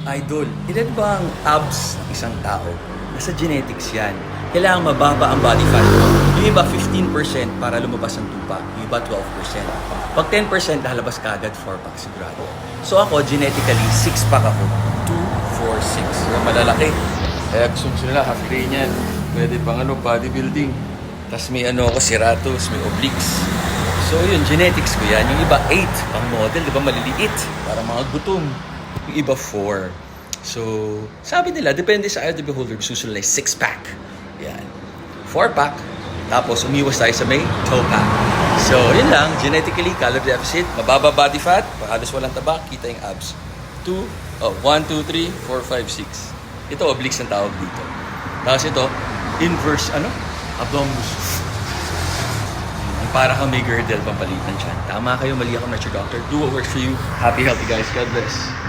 Idol, ilan ba ang abs ng isang tao? Nasa genetics yan. Kailangan mababa ang body fat mo. Yung iba 15% para lumabas ang tupa. Yung iba 12%. Pag 10% lalabas ka agad 4 pack sigurado. So ako, genetically, 6 pack ako. 2, 4, 6. Yung malalaki. Gusto gusto nila, half gray niyan. Pwede pang ano, bodybuilding. Tapos may ano ako, serratus, may obliques. So yun, genetics ko yan. Yung iba 8, pang model, di ba maliliit? Para mga gutom. Yung iba 4. So, sabi nila, depende sa eye of the beholder, gusto nila 6-pack. Yan. 4-pack. Tapos, umiwas tayo sa may toe pack. So, yun lang. Genetically, calorie deficit, mababa body fat, halos walang taba, kita yung abs. 2, oh, 1, 2, 3, 4, 5, 6. Ito, obliques ang tawag dito. Tapos ito, inverse, ano? Abdominus. Para kang may girdle, pampalitan siya. Tama kayo, mali ako, your doctor. Do what works for you. Happy, healthy guys. God bless.